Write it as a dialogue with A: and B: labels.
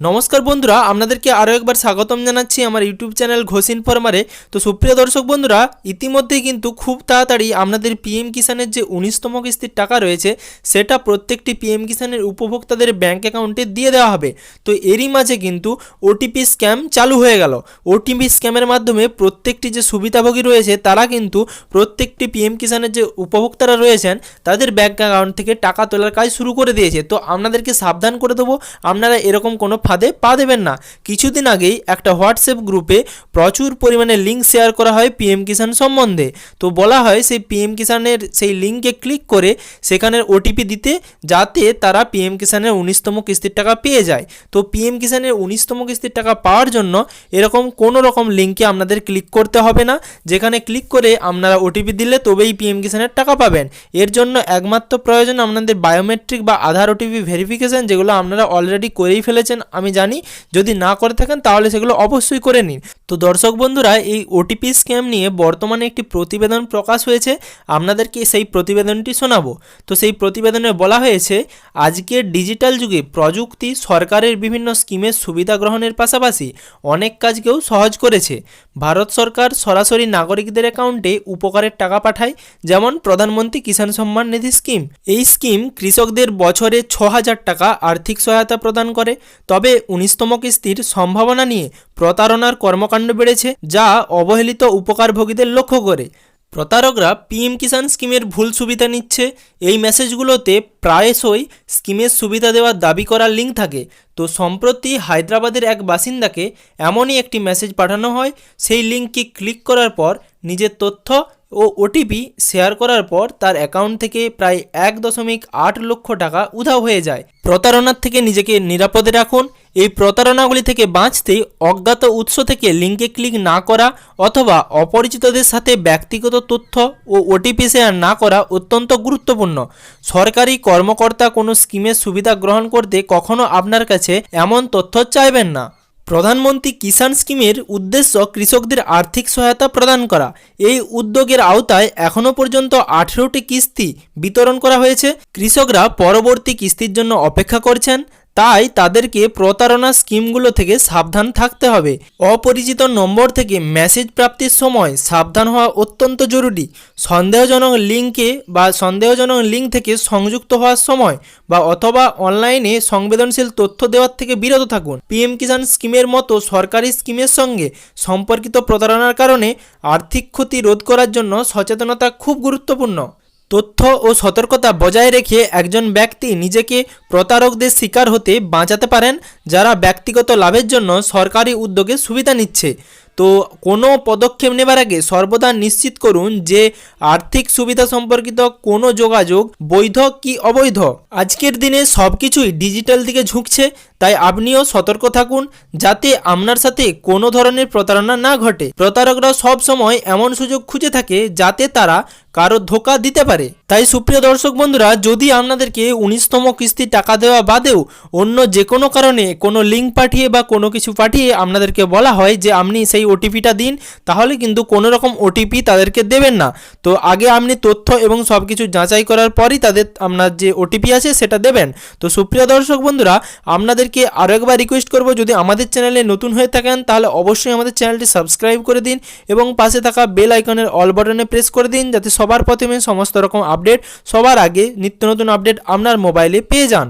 A: নমস্কার বন্ধুরা, আপনাদেরকে আরও একবার স্বাগতম জানাচ্ছি আমার ইউটিউব চ্যানেল ঘোষ ইনফরমারে তো সুপ্রিয় দর্শক বন্ধুরা ইতিমধ্যেই কিন্তু খুব তাড়াতাড়ি আপনাদের পিএম কিষানের যে উনিশতম কিস্তির টাকা রয়েছে, সেটা প্রত্যেকটি পিএম কিষানের উপভোক্তাদের ব্যাঙ্ক অ্যাকাউন্টে দিয়ে দেওয়া হবে। তো এরই মাঝে কিন্তু ওটিপি স্ক্যাম চালু হয়ে গেল। ওটিপি স্ক্যামের মাধ্যমে প্রত্যেকটি যে সুবিধাভোগী রয়েছে, তারা কিন্তু প্রত্যেকটি পিএম কিষানের যে উপভোক্তারা রয়েছেন, তাদের ব্যাঙ্ক অ্যাকাউন্ট থেকে টাকা তোলার কাজ শুরু করে দিয়েছে। তো আপনাদেরকে সাবধান করে দেবো, আপনারা এরকম কোনো ফাঁদে পা দেবেন না। কিছুদিন আগেই একটা হোয়াটসঅ্যাপ গ্রুপে প্রচুর পরিমাণে লিঙ্ক শেয়ার করা হয় পিএম কিষাণ সম্বন্ধে। তো বলা হয় সেই পিএম কিষাণের সেই লিঙ্কে ক্লিক করে সেখানের ওটিপি দিতে, যাতে তারা পিএম কিষাণের উনিশতম কিস্তির টাকা পেয়ে যায়। তো পিএম কিষাণের উনিশতম কিস্তির টাকা পাওয়ার জন্য এরকম কোনো রকম লিঙ্কে আপনাদের ক্লিক করতে হবে না। যেখানে ক্লিক করে আপনারা ওটিপি দিলে তবেই পিএম কিষাণের টাকা পাবেন। এর জন্য একমাত্র প্রয়োজন আপনাদের বায়োমেট্রিক বা আধার ওটিপি ভেরিফিকেশন যেগুলো আপনারা অলরেডি করেই ফেলেছেন। আমি জানি, যদি না করে থাকেন তাহলে সেগুলো অবশ্যই করে নিন। তো দর্শক বন্ধুরা, এই ওটিপি স্ক্যাম নিয়ে বর্তমানে একটি প্রতিবেদন প্রকাশ হয়েছে। আপনাদেরকে সেই প্রতিবেদনটি শোনাবো। তো সেই প্রতিবেদনে বলা হয়েছে, আজকের ডিজিটাল যুগে প্রযুক্তি সরকারের বিভিন্ন স্কিমের সুবিধা গ্রহণের পাশাপাশি অনেক কাজকেও সহজ করেছে। ভারত সরকার সরাসরি নাগরিকদের অ্যাকাউন্টে উপকারের টাকা পাঠায়, যেমন প্রধানমন্ত্রী কিষাণ সম্মান নিধি স্কিম। এই স্কিম কৃষকদের বছরে ছ হাজার টাকা আর্থিক সহায়তা প্রদান করে। তবে উনিশতম কিস্তির সম্ভাবনা নিয়ে প্রতারণার কর্মকাণ্ড বেড়েছে, যা অবহেলিত উপকারভোগীদের লক্ষ্য করে। প্রতারকরা পিএম কিষাণ স্কিমের ভুল সুবিধা নিচ্ছে। এই মেসেজগুলোতে প্রায়শই স্কিমের সুবিধা দেওয়ার দাবি করার লিঙ্ক থাকে। তো সম্প্রতি হায়দ্রাবাদের এক বাসিন্দাকে এমনই একটি মেসেজ পাঠানো হয়। সেই লিঙ্ককে ক্লিক করার পর নিজের তথ্য ও ওটিপি শেয়ার করার পর তার অ্যাকাউন্ট থেকে প্রায় এক দশমিক আট লক্ষ টাকা উধাও হয়ে যায়। প্রতারণার থেকে নিজেকে নিরাপদে রাখুন। এই প্রতারণাগুলি থেকে বাঁচতে অজ্ঞাত উৎস থেকে লিঙ্কে ক্লিক না করা অথবা অপরিচিতদের সাথে ব্যক্তিগত তথ্য ও ওটিপি শেয়ার না করা অত্যন্ত গুরুত্বপূর্ণ। সরকারি কর্মকর্তা কোনো স্কিমের সুবিধা গ্রহণ করতে কখনো আপনার কাছে এমন তথ্য চাইবেন না। প্রধানমন্ত্রী কিষাণ স্কিমের উদ্দেশ্য কৃষকদের আর্থিক সহায়তা প্রদান করা। এই উদ্যোগের আওতায় এখনও পর্যন্ত আঠেরোটি কিস্তি বিতরণ করা হয়েছে। কৃষকরা পরবর্তী কিস্তির জন্য অপেক্ষা করছেন। তাই তাদেরকে প্রতারণা স্কিমগুলো থেকে সাবধান থাকতে হবে। অপরিচিত নম্বর থেকে মেসেজ প্রাপ্তির সময় সাবধান হওয়া অত্যন্ত জরুরি। সন্দেহজনক লিঙ্কে বা সন্দেহজনক লিঙ্ক থেকে সংযুক্ত হওয়ার সময় বা অথবা অনলাইনে সংবেদনশীল তথ্য দেওয়ার থেকে বিরত থাকুন। পিএম কিষাণ স্কিমের মতো সরকারি স্কিমের সঙ্গে সম্পর্কিত প্রতারণার কারণে আর্থিক ক্ষতি রোধ করার জন্য সচেতনতা খুব গুরুত্বপূর্ণ। তথ্য ও সতর্কতা বজায় রেখে একজন ব্যক্তি নিজেকে প্রতারকদের শিকার হতে বাঁচাতে পারেন, যারা ব্যক্তিগত লাভের জন্য সরকারি উদ্যোগে সুবিধা নিচ্ছে। তো কোনো পদক্ষেপ নেবার আগে সর্বদা নিশ্চিত করুন যে আর্থিক সুবিধা সম্পর্কিত কোনো যোগাযোগ বৈধ কি অবৈধ। আজকের দিনে সব কিছুই ডিজিটাল দিকে ঝুঁকছে, তাই আপনিও সতর্ক থাকুন যাতে আপনার সাথে কোনো ধরনের প্রতারণা না ঘটে। প্রতারকরা সব সময় এমন সুযোগ খুঁজে থাকে যাতে তারা কারও ধোকা দিতে পারে। তাই সুপ্রিয় দর্শক বন্ধুরা, যদি আপনাদেরকে উনিশতম কিস্তি টাকা দেওয়া বাদেও অন্য যে কোনো কারণে কোনো লিঙ্ক পাঠিয়ে বা কোনো কিছু পাঠিয়ে আপনাদেরকে বলা হয় যে আপনি সেই ওটিপিটা দিন, তাহলে কিন্তু কোনো রকম ওটিপি তাদেরকে দেবেন না। তো আগে আপনি তথ্য এবং সব কিছু যাচাই করার পরই তাদের, আপনার যে ওটিপি আছে সেটা দেবেন। তো সুপ্রিয় দর্শক বন্ধুরা, আপনাদেরকে আরও একবার রিকোয়েস্ট করব, যদি আমাদের চ্যানেলে নতুন হয়ে থাকেন, তাহলে অবশ্যই আমাদের চ্যানেলটি সাবস্ক্রাইব করে দিন এবং পাশে থাকা বেল আইকনের অল বাটনে প্রেস করে দিন, যাতে সবার প্রথমে সমস্ত রকম আপডেট সবার আগে, নিত্য নতুন আপডেট আপনার মোবাইলে পেয়ে যান।